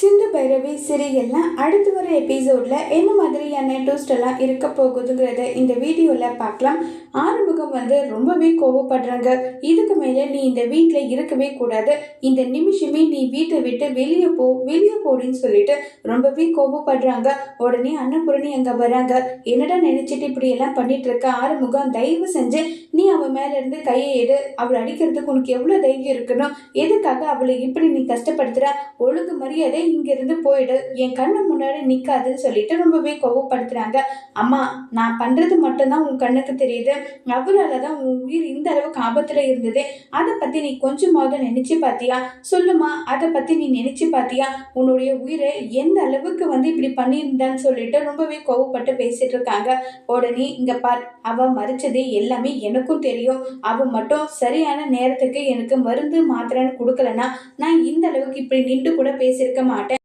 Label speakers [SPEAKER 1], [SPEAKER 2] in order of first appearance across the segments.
[SPEAKER 1] Şimdi Bhairavi சீரியல்லாம் அடுத்து வர எபிசோடில் என்ன மாதிரியான ட்விஸ்ட் எல்லாம் இருக்க போகுதுங்கிறத இந்த வீடியோவில் பார்க்கலாம். ஆறுமுகம் வந்து ரொம்பவே கோவப்படுறாங்க. இதுக்கு மேலே நீ இந்த வீட்டில் இருக்கவே கூடாது. இந்த நிமிஷமே நீ வீட்டை விட்டு வெளியே போ வெளியே போடின்னு சொல்லிட்டு ரொம்பவே கோவப்படுறாங்க. உடனே அன்னபூரணி அங்கே வராங்க. என்னடா நினச்சிட்டு இப்படி எல்லாம் பண்ணிட்டு இருக்க? ஆறுமுகம் தயவு செஞ்சு நீ அவன் மேலே இருந்து கையை எடு. அவளை அடிக்கிறதுக்கு உனக்கு எவ்வளோ தைரியம் இருக்கணும்? எதுக்காக அவளை இப்படி நீ கஷ்டப்படுத்துகிற ஒழுங்கு மரியாதை இங்க இருந்து போயிடு. என் கண்ணு முன்னாடி நிற்காதுன்னு சொல்லிட்டு ரொம்பவே கோவப்படுத்துகிறாங்க அம்மா நான் பண்ணுறது மட்டும்தான் உன் கண்ணுக்கு தெரியுது. அவரால் தான் உன் உயிர் இந்த அளவுக்கு ஆபத்தில் இருந்தது. அதை பற்றி நீ கொஞ்சமாவது நினச்சி பார்த்தியா சொல்லுமா அதை பற்றி நீ நினச்சி பார்த்தியா உன்னுடைய உயிரை எந்த அளவுக்கு வந்து இப்படி பண்ணியிருந்தான்னு சொல்லிட்டு ரொம்பவே கோவப்பட்டு பேசிட்டு இருக்காங்க. உடனே இங்க பார் அவ மறிச்சது எல்லாமே எனக்கும் தெரியும். அவ மட்டும் சரியான நேரத்துக்கு எனக்கு மருந்து மாத்திரைன்னு கொடுக்கலன்னா நான் இந்த அளவுக்கு இப்படி நின்று கூட பேசியிருக்க மாட்டேன்.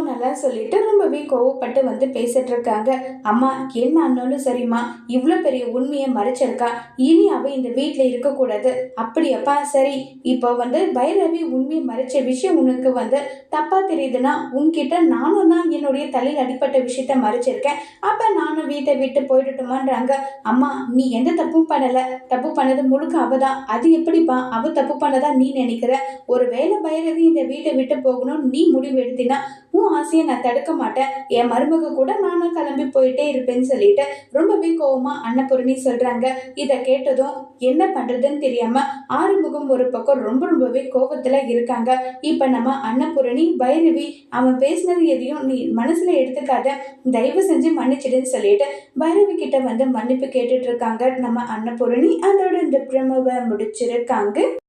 [SPEAKER 1] நீ புரிஞ்சுக்கோ சொல்லிட்டு ரொம்பவே கோவப்பட்டு வந்து பேசிட்டு இருக்காங்க அம்மா என்ன ஆனாலும் சரிம்மா இவ்வளோ பெரிய உண்மையை மறைச்சிருக்கா. இனி அவ இந்த வீட்டில் இருக்கக்கூடாது. அப்படியப்பா சரி. இப்போ வந்து பைரவி உண்மையை மறைச்ச விஷயம் உனக்கு வந்து தப்பா தெரியுதுன்னா உன்கிட்ட நானும் தான் என்னுடைய தலையில் அடிப்பட்ட விஷயத்த மறைச்சிருக்கேன். அப்போ நானும் வீட்டை விட்டு போயிடட்டுமான்றாங்க. அம்மா நீ எந்த தப்பும் பண்ணல. தப்பு பண்ணது முழுக்க அவ தான். அது எப்படிப்பா? அவ தப்பு பண்ணதா நீ நினைக்கிற? ஒருவேளை பைரவி இந்த வீட்டை விட்டு போகணும் நீ முடிவு எடுத்தினா உன் ஆசையை நான் தடுக்க மாட்டேன். என் மருமக கூட நானும் கிளம்பி போயிட்டே இருப்பேன்னு சொல்லிட்டு ரொம்பவே கோவமா அன்னபூரணி சொல்றாங்க. இதை கேட்டதும் என்ன பண்றதுன்னு தெரியாம ஆறுமுகம் ஒரு பக்கம் ரொம்ப ரொம்பவே கோபத்துல இருக்காங்க. இப்ப நம்ம அன்னபூரணி பைரவி அவன் பேசினது எதையும் நீ மனசுல எடுத்துக்காத. தயவு செஞ்சு மன்னிச்சிடுன்னு சொல்லிட்டு பைரவி கிட்ட வந்து மன்னிப்பு கேட்டுட்டு இருக்காங்க. நம்ம அன்னபூரணி அதோட இந்த பிரமவை முடிச்சிருக்காங்க.